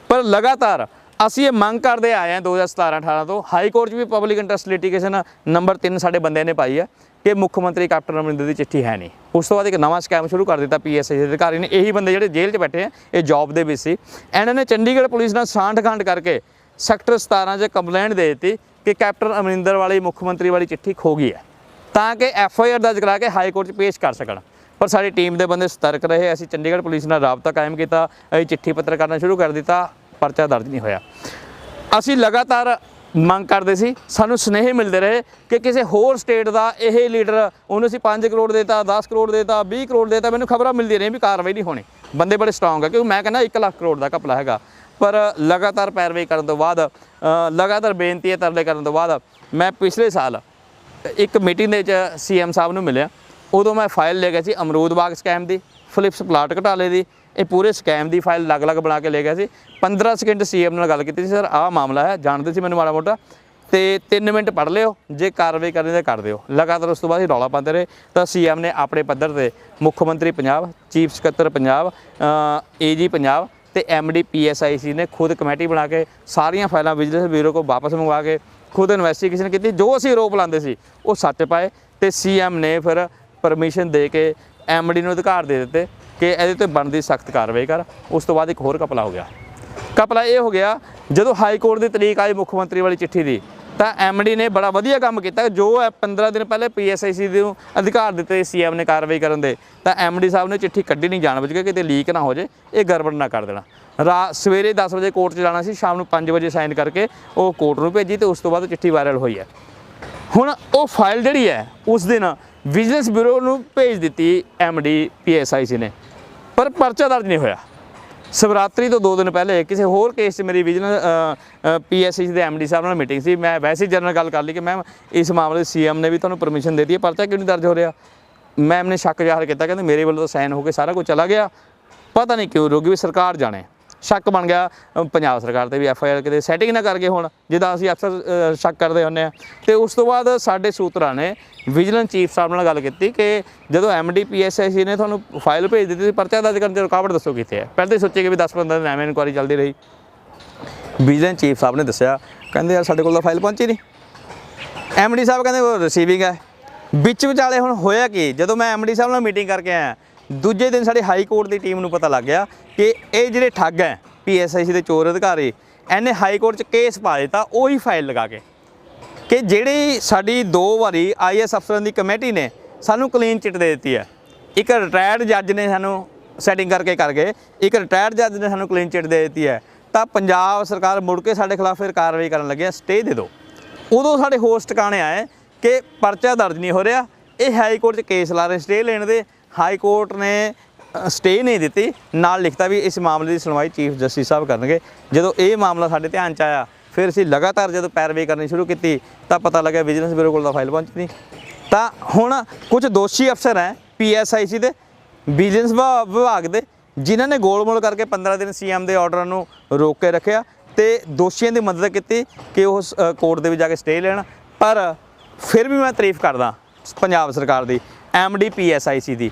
ਪਰ ਲਗਾਤਾਰ ਅਸੀਂ ਇਹ ਮੰਗ ਕਰਦੇ ਆਏ ਹਾਂ 2017-18 ਤੋਂ ਹਾਈ ਕੋਰਟ 'ਚ ਵੀ ਪਬਲਿਕ ਇੰਟਰਸਟ ਲਿਟੀਗੇਸ਼ਨ ਨੰਬਰ 3 ਸਾਡੇ ਬੰਦਿਆਂ ਨੇ ਪਾਈ ਹੈ ਕਿ ਮੁੱਖ ਮੰਤਰੀ ਕੈਪਟਨ ਅਮਰਿੰਦਰ ਦੀ ਚਿੱਠੀ ਹੈ ਨਹੀਂ। ਉਸ ਤੋਂ ਬਾਅਦ ਇੱਕ ਨਵਾਂ ਸਕੈਮ ਸ਼ੁਰੂ ਕਰ ਦਿੱਤਾ ਪੀਐਸਆਈ ਦੇ ਅਧਿਕਾਰੀ ਨੇ। ਇਹੀ ਬੰਦੇ ਜਿਹੜੇ ਜੇਲ੍ਹ 'ਚ ਬੈਠੇ ਆ, ਇਹ ਜੌਬ ਦੇ ਵਿੱਚ ਸੀ। ਇਹਨਾਂ ਨੇ ਚੰਡੀਗੜ੍ਹ ਪੁਲਿਸ ਨਾਲ ਸਾਂਠ-ਗਾਂਠ ਕਰਕੇ ਸੈਕਟਰ 17 'ਚ ਕੰਪਲੇਂਟ ਦੇ ਦਿੱਤੀ ਕਿ ਕੈਪਟਨ ਅਮਰਿੰਦਰ ਵਾਲੀ ਮੁੱਖ ਮੰਤਰੀ ਵਾਲੀ ਚਿੱਠੀ ਖੋ ਗਈ ਹੈ, ਤਾਂ ਕਿ ਐਫ ਆਈ ਆਰ ਦਰਜ ਕਰਾ ਕੇ ਹਾਈ ਕੋਰਟ 'ਚ ਪੇਸ਼ ਕਰ ਸਕਣ। ਪਰ ਸਾਡੀ ਟੀਮ ਦੇ ਬੰਦੇ ਸਤਰਕ ਰਹੇ, ਅਸੀਂ ਚੰਡੀਗੜ੍ਹ ਪੁਲਿਸ ਨਾਲ ਰਾਬਤਾ ਕਾਇਮ ਕੀਤਾ, ਅਸੀਂ ਚਿੱਠੀ ਪੱਤਰ ਕਰਨਾ ਸ਼ੁਰੂ ਕਰ ਦਿੱਤਾ, ਪਰਚਾ ਦਰਜ ਨਹੀਂ ਹੋਇਆ। ਅਸੀਂ ਲਗਾਤਾਰ ਮੰਗ ਕਰਦੇ ਸੀ, ਸਾਨੂੰ ਸੁਨੇਹੇ ਮਿਲਦੇ ਰਹੇ ਕਿ ਕਿਸੇ ਹੋਰ ਸਟੇਟ ਦਾ ਇਹ ਲੀਡਰ, ਉਹਨੂੰ ਅਸੀਂ 5 ਕਰੋੜ ਦੇਤਾ 10 ਕਰੋੜ ਦੇਤਾ 20 ਕਰੋੜ ਦੇਤਾ, ਮੈਨੂੰ ਖਬਰਾਂ ਮਿਲਦੀਆਂ ਰਹੀਆਂ ਵੀ ਕਾਰਵਾਈ ਨਹੀਂ ਹੋਣੀ। ਬੰਦੇ ਬੜੇ ਸਟਰੋਂਗ ਆ, ਕਿਉਂਕਿ ਮੈਂ ਕਹਿੰਦਾ 1 ਲੱਖ ਕਰੋੜ ਦਾ ਘਪਲਾ ਹੈਗਾ। ਪਰ ਲਗਾਤਾਰ ਪੈਰਵਾਈ ਕਰਨ ਤੋਂ ਬਾਅਦ ਲਗਾਤਾਰ ਬੇਨਤੀ ਹੈ ਤਰਲੇ ਕਰਨ ਤੋਂ ਬਾਅਦ, ਮੈਂ ਪਿਛਲੇ ਸਾਲ ਇੱਕ ਮੀਟਿੰਗ ਦੇ ਵਿੱਚ ਸੀਐਮ ਸਾਹਿਬ ਨੂੰ ਮਿਲਿਆ। ਉਦੋਂ ਮੈਂ ਫਾਈਲ ਲੈ ਗਿਆ ਸੀ ਅਮਰੂਦ ਬਾਗ ਸਕੈਮ ਦੀ, ਫਲਿਪਸ ਪਲਾਟ ਘਟਾਲੇ ਦੀ, ਇਹ ਪੂਰੇ ਸਕੈਮ ਦੀ ਫਾਈਲ ਅਲੱਗ-ਅਲੱਗ ਬਣਾ ਕੇ ਲੈ ਗਿਆ ਸੀ। 15 ਸਕਿੰਟ ਸੀਐਮ ਨਾਲ ਗੱਲ ਕੀਤੀ ਸੀ, ਸਰ, ਆਹ ਮਾਮਲਾ ਹੈ, ਜਾਣਦੇ ਸੀ ਮੈਨੂੰ ਮਾੜਾ ਮੋਟਾ, ਤੇ 3 ਮਿੰਟ ਪੜ੍ਹ ਲਿਓ, ਜੇ ਕਾਰਵਾਈ ਕਰਨੀ ਤਾਂ ਕਰ ਦਿਓ। ਲਗਾਤਾਰ ਉਸ ਤੋਂ ਬਾਅਦ ਹੀ ਰੌਲਾ ਪਾਉਂਦੇ ਰਹੇ। ਤਾਂ ਸੀਐਮ ਨੇ ਆਪਣੇ ਪੱਧਰ ਤੇ ਮੁੱਖ ਮੰਤਰੀ ਪੰਜਾਬ, ਚੀਫ ਸਕੱਤਰ ਪੰਜਾਬ ਏਜੀ ਪੰਜਾਬ ਤੇ ਐਮਡੀ ਪੀਐਸਆਈਸੀ ਨੇ ਖੁਦ ਕਮੇਟੀ ਬਣਾ ਕੇ ਸਾਰੀਆਂ ਫਾਈਲਾਂ ਵਿਜੀਲੈਂਸ ਬਿਊਰੋ ਕੋਲ ਵਾਪਸ ਮੰਗਵਾ ਕੇ ਖੁਦ ਇਨਵੈਸਟੀਗੇਸ਼ਨ ਕੀਤੀ, ਜੋ ਅਸੀਂ ਆਰੋਪ ਲਾਉਂਦੇ ਸੀ, ਉਹ ਸੱਚ ਪਾਏ ਤੇ ਸੀਐਮ ਨੇ ਫਿਰ ਪਰਮਿਸ਼ਨ ਦੇ ਕੇ ਐਮਡੀ ਨੂੰ ਅਧਿਕਾਰ ਦੇ ਦਿੱਤੇ ਕਿ ਇਹਦੇ ਤੇ ਬਣਦੀ ਸਖਤ ਕਾਰਵਾਈ ਕਰ। ਉਸ ਤੋਂ ਬਾਅਦ ਇੱਕ ਹੋਰ ਕਪਲਾ ਹੋ ਗਿਆ। ਕਪਲਾ ਇਹ ਹੋ ਗਿਆ, ਜਦੋਂ ਹਾਈ ਕੋਰਟ ਦੀ ਤਰੀਕ ਆਈ ਮੁੱਖ ਮੰਤਰੀ ਵਾਲੀ ਚਿੱਠੀ ਦੀ ਤਾਂ ਐਮਡੀ ਨੇ ਬੜਾ ਵਧੀਆ ਕੰਮ ਕੀਤਾ ਜੋ ਹੈ 15 ਦਿਨ ਪਹਿਲੇ ਪੀਐਸਆਈਸੀ ਨੂੰ ਅਧਿਕਾਰ ਦਿੱਤੇ ਸੀਐਮ ਨੇ ਕਾਰਵਾਈ ਕਰਨ ਦੇ, ਤਾਂ ਐਮਡੀ ਸਾਹਿਬ ਨੇ ਚਿੱਠੀ ਕੱਢੀ ਨਹੀਂ ਜਾਣ ਬੁੱਝ ਕੇ, ਕਿਤੇ ਲੀਕ ਨਾ ਹੋ ਜੇ, ਇਹ ਗੜਬੜ ਨਾ ਕਰ ਦੇਣਾ। ਰਾ, ਸਵੇਰੇ 10 ਵਜੇ ਕੋਰਟ 'ਚ ਜਾਣਾ ਸੀ, ਸ਼ਾਮ ਨੂੰ 5 ਵਜੇ ਸਾਈਨ ਕਰਕੇ ਉਹ ਕੋਰਟ ਨੂੰ ਭੇਜੀ ਤੇ ਉਸ ਤੋਂ ਬਾਅਦ ਚਿੱਠੀ ਵਾਇਰਲ ਹੋਈ ਹੈ। ਹੁਣ ਉਹ ਫਾਈਲ ਜਿਹੜੀ ਹੈ, ਉਸ ਦਿਨ ਵਿਜੀਲੈਂਸ ਬਿਊਰੋ ਨੂੰ ਭੇਜ ਦਿੱਤੀ ਐਮਡੀ, ਪੀਐਸਆਈਸੀ ਨੇ, ਪਰ ਪਰਚਾ ਦਰਜ ਨਹੀਂ ਹੋਇਆ। ਸ਼ਿਵਰਾਤਰੀ ਤੋਂ 2 ਦਿਨ ਪਹਿਲੇ ਕਿਸੇ ਹੋਰ ਕੇਸ 'ਚ ਮੇਰੀ ਵਿਜੀਲੈਂਸ ਪੀਐਸਆਈਸੀ ਦੇ ਐਮਡੀ ਸਾਹਿਬ ਨਾਲ ਮੀਟਿੰਗ ਸੀ। ਮੈਂ ਵੈਸੇ ਜਨਰਲ ਗੱਲ ਕਰ ਲਈ ਕਿ ਮੈਮ ਇਸ ਮਾਮਲੇ ਸੀਐਮ ਨੇ ਵੀ ਤੁਹਾਨੂੰ ਪਰਮਿਸ਼ਨ ਦੇ ਦਿੱਤੀ ਹੈ, ਪਰਚਾ ਕਿਉਂ ਨਹੀਂ ਦਰਜ ਹੋ ਰਿਹਾ? ਮੈਮ ਨੇ ਸ਼ੱਕ ਜ਼ਾਹਰ ਕੀਤਾ, ਕਹਿੰਦੇ ਮੇਰੇ ਵੱਲੋਂ ਤਾਂ ਸਾਈਨ ਹੋ ਕੇ ਸਾਰਾ ਕੁਝ ਚਲਾ ਗਿਆ। ਪਤਾ ਨਹੀਂ ਕਿਉਂ, ਰੋਗੀ ਵੀ ਸਰਕਾਰ ਜਾਣੇ। ਸ਼ੱਕ ਬਣ ਗਿਆ ਪੰਜਾਬ ਸਰਕਾਰ ਤੇ ਵੀ ਐਫ ਆਈ ਆਰ ਕਿਤੇ ਸੈਟਿੰਗ ਨਾ ਕਰਕੇ ਹੁਣ, ਜਿੱਦਾਂ ਅਸੀਂ ਅਕਸਰ ਸ਼ੱਕ ਕਰਦੇ ਹੁੰਦੇ ਆ ਤੇ ਉਸ ਤੋਂ ਬਾਅਦ ਸਾਡੇ ਸੂਤਰਾਂ ਨੇ ਵਿਜੀਲੈਂਸ ਚੀਫ ਸਾਹਿਬ ਨਾਲ ਗੱਲ ਕੀਤੀ ਕਿ ਜਦੋਂ M D P MD PSIC ਨੇ ਤੁਹਾਨੂੰ ਫਾਈਲ ਭੇਜ ਦਿੱਤੀ ਸੀ, ਪਰਚਾ ਦਰਜ ਕਰਨ 'ਚ ਰੁਕਾਵਟ ਦੱਸੋ ਕਿੱਥੇ ਹੈ? ਪਹਿਲੇ ਸੋਚੇ ਕਿ ਵੀ 10-15 ਦਿਨ ਐਵੇਂ ਇਨਕੁਆਰੀ ਚੱਲਦੀ ਰਹੀ। ਵਿਜੀਲੈਂਸ ਚੀਫ ਸਾਹਿਬ ਨੇ ਦੱਸਿਆ, ਕਹਿੰਦੇ ਯਾਰ ਸਾਡੇ ਕੋਲ ਤਾਂ ਫਾਈਲ ਪਹੁੰਚੀ ਨਹੀਂ। ਐਮਡੀ ਸਾਹਿਬ ਕਹਿੰਦੇ ਉਹ ਰਿਸੀਵਿੰਗ ਹੈ। ਵਿੱਚ ਵਿਚਾਲੇ ਹੁਣ ਹੋਇਆ ਕੀ? ਜਦੋਂ ਮੈਂ ਐਮਡੀ ਸਾਹਿਬ ਨਾਲ ਮੀਟਿੰਗ ਕਰਕੇ ਆਇਆ ਦੂਜੇ ਦਿਨ ਸਾਡੀ ਹਾਈ ਕੋਰਟ ਦੀ ਟੀਮ ਨੂੰ ਪਤਾ ਲੱਗ ਗਿਆ ਕਿ ਇਹ ਜਿਹੜੇ ਠੱਗ ਹੈ ਪੀਐਸਆਈਸੀ ਦੇ ਚੋਰ ਅਧਿਕਾਰੀ, ਇਹਨੇ ਹਾਈ ਕੋਰਟ 'ਚ ਕੇਸ ਪਾ ਦਿੱਤਾ, ਉਹੀ ਫਾਈਲ ਲਗਾ ਕੇ। ਕਿ ਜਿਹੜੀ ਸਾਡੀ ਦੋ ਵਾਰੀ ਆਈਐਸ ਅਫਸਰਾਂ ਦੀ ਕਮੇਟੀ ਨੇ ਸਾਨੂੰ ਕਲੀਨ ਚਿੱਟ ਦੇ ਦਿੱਤੀ ਹੈ। ਇੱਕ ਰਿਟਾਇਰਡ ਜੱਜ ਨੇ ਸਾਨੂੰ ਸੈਟਿੰਗ ਕਰਕੇ ਕਰ ਗਏ, ਇੱਕ ਰਿਟਾਇਰਡ ਜੱਜ ਨੇ ਸਾਨੂੰ ਕਲੀਨ ਚਿੱਟ ਦੇ ਦਿੱਤੀ ਹੈ। ਤਾਂ ਪੰਜਾਬ ਸਰਕਾਰ ਮੁੜ ਕੇ ਸਾਡੇ ਖਿਲਾਫ ਫਿਰ ਕਾਰਵਾਈ ਕਰਨ ਲੱਗਿਆ ਹੈ ਸਟੇ ਦੇ ਦਿਓ। ਉਦੋਂ ਸਾਡੇ ਹੋਸਟ ਟਿਕਾਣੇ ਆਏ ਕਿ ਪਰਚਾ ਦਰਜ ਨਹੀਂ ਹੋ ਰਿਹਾ, ਇਹ ਹਾਈ ਕੋਰਟ 'ਚ ਕੇਸ ਲਾ ਰਹੇ ਸਟੇ ਲੈਣ ਦੇ। ਹਾਈ ਕੋਰਟ ਨੇ ਸਟੇ ਨਹੀਂ ਦਿੱਤੀ। ਨਾਲ ਲਿਖਤਾ ਵੀ ਇਸ ਮਾਮਲੇ ਦੀ ਸੁਣਵਾਈ ਚੀਫ ਜਸਟਿਸ ਸਾਹਿਬ ਕਰਨਗੇ। ਜਦੋਂ ਇਹ ਮਾਮਲਾ ਸਾਡੇ ਧਿਆਨ 'ਚ ਆਇਆ, ਫਿਰ ਅਸੀਂ ਲਗਾਤਾਰ ਜਦੋਂ ਪੈਰਵਾਈ ਕਰਨੀ ਸ਼ੁਰੂ ਕੀਤੀ, ਤਾਂ ਪਤਾ ਲੱਗਾ ਵਿਜੀਲੈਂਸ ਬਿਊਰੋ ਕੋਲ ਤਾਂ ਫਾਈਲ ਪਹੁੰਚ ਨਹੀਂ ਤਾਂ ਹੁਣ ਕੁਝ ਦੋਸ਼ੀ ਅਫਸਰ ਹੈ ਪੀਐਸਆਈਸੀ ਦੇ ਵਿਜੀਲੈਂਸ ਵਿਭਾ- ਵਿਭਾਗ ਦੇ, ਜਿਨ੍ਹਾਂ ਨੇ ਗੋਲਮੋਲ ਕਰਕੇ 15 ਦਿਨ ਸੀਐਮ ਦੇ ਆਰਡਰ ਨੂੰ ਰੋਕ ਕੇ ਰੱਖਿਆ ਤੇ ਦੋਸ਼ੀਆਂ ਦੀ ਮਦਦ ਕੀਤੀ ਕਿ ਉਹ ਕੋਰਟ ਦੇ ਵਿੱਚ ਜਾ ਕੇ ਸਟੇ ਲੈਣ। ਪਰ ਫਿਰ ਵੀ ਮੈਂ ਤਾਰੀਫ ਕਰਦਾ ਪੰਜਾਬ ਸਰਕਾਰ ਦੀ ਐਮਡੀ ਪੀਐਸਆਈਸੀ ਦੀ